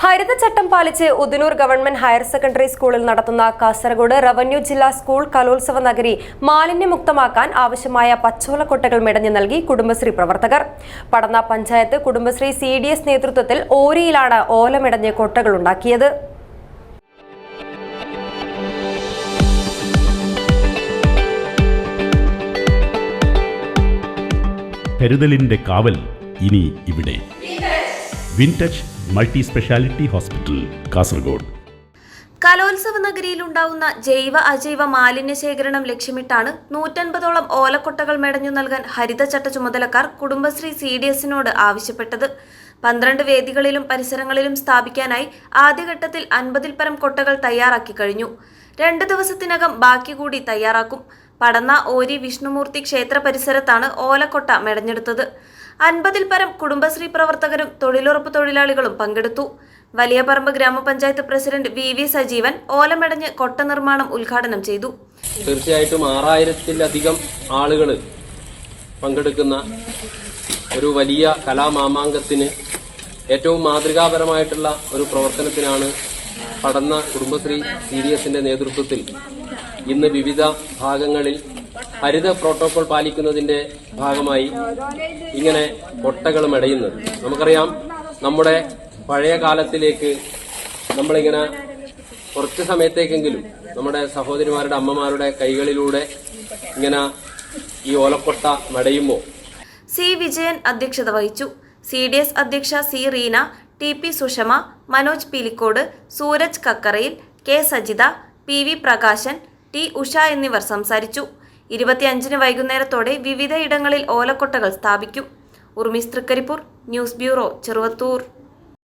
ഹരിതചട്ടം പാലിച്ച് Udinur government higher secondary സ്കൂളിൽ നടത്തുന്ന കാസർഗോഡ് റവന്യൂ ജില്ലാ സ്കൂൾ കലോത്സവ നഗരി മാലിന്യമുക്തമാക്കാൻ ആവശ്യമായ പച്ചോലക്കൊട്ടകൾ മെടഞ്ഞു നൽകി കുടുംബശ്രീ പ്രവർത്തകർ. Padanna panchayat Kudumbashree C D S നേതൃത്വത്തിൽ ഓരിയിലാണ് ഓലമെടഞ്ഞ് കൊട്ടകൾ ഉണ്ടാക്കിയത്. കരുതലിന്റെ കാവൽ ഇനി ഇവിടെ. Wintouch multi speciality hospital Kasaragod. കലോത്സവ നഗരിയിൽ ഉണ്ടാവുന്ന ജൈവ അജൈവ മാലിന്യ ശേഖരണം ലക്ഷ്യമിട്ടാണ് നൂറ്റൻപതോളം ഓലക്കൊട്ടകൾ മെടഞ്ഞു നൽകാൻ ഹരിതചട്ട ചുമതലക്കാർ കുടുംബശ്രീ സി ഡി എസിനോട് ആവശ്യപ്പെട്ടത്. പന്ത്രണ്ട് വേദികളിലും പരിസരങ്ങളിലും സ്ഥാപിക്കാനായി ആദ്യഘട്ടത്തിൽ അൻപതിൽ പരം കൊട്ടകൾ തയ്യാറാക്കി കഴിഞ്ഞു. രണ്ട് ദിവസത്തിനകം ബാക്കി കൂടി തയ്യാറാക്കും. പടന്ന ഓരി വിഷ്ണുമൂർത്തി ക്ഷേത്ര പരിസരത്താണ് ഓലക്കൊട്ട മെടഞ്ഞെടുത്തത്. അൻപതിൽ പരം കുടുംബശ്രീ പ്രവർത്തകരും തൊഴിലുറപ്പ് തൊഴിലാളികളും പങ്കെടുത്തു. വലിയപറമ്പ് ഗ്രാമപഞ്ചായത്ത് പ്രസിഡന്റ് വി വി സജീവൻ ഓലമെടഞ്ഞ് കൊട്ട നിർമ്മാണം ഉദ്ഘാടനം ചെയ്തു. തീർച്ചയായിട്ടും ആറായിരത്തിലധികം ആളുകൾ പങ്കെടുക്കുന്ന ഒരു വലിയ കലാമാമാങ്കത്തിന് ഏറ്റവും മാതൃകാപരമായിട്ടുള്ള ഒരു പ്രവർത്തനത്തിനാണ് പടന്ന കുടുംബശ്രീ സി നേതൃത്വത്തിൽ ഇന്ന് വിവിധ ഭാഗങ്ങളിൽ ഹരിത പ്രോട്ടോകോൾ പാലിക്കുന്നതിന്റെ ഭാഗമായി ഇങ്ങനെ കൊട്ടകളും അടയുന്നത് നമുക്കറിയാം നമ്മുടെ പഴയ കാലത്തിലേക്ക് നമ്മളിങ്ങനെ കുറച്ച് സമയത്തേക്കെങ്കിലും നമ്മുടെ സഹോദരിമാരുടെ അമ്മമാരുടെ കൈകളിലൂടെ ഇങ്ങനെ ഈ ഓലക്കൊട്ട മടയുമ്പോൾ സി വിജയൻ അധ്യക്ഷത വഹിച്ചു. സി ഡി എസ് അധ്യക്ഷ C Reena T P Sushama Manoj Peelikode Sooraj കക്കറയിൽ K Sajitha P V Prakashan T. Usha എന്നിവർ സംസാരിച്ചു. ഇരുപത്തിയഞ്ചിന് വൈകുന്നേരത്തോടെ വിവിധയിടങ്ങളിൽ ഓലക്കൊട്ടകൾ സ്ഥാപിക്കും. ഉർമിസ് തൃക്കരിപ്പൂർ ന്യൂസ് ബ്യൂറോ ചെറുവത്തൂർ.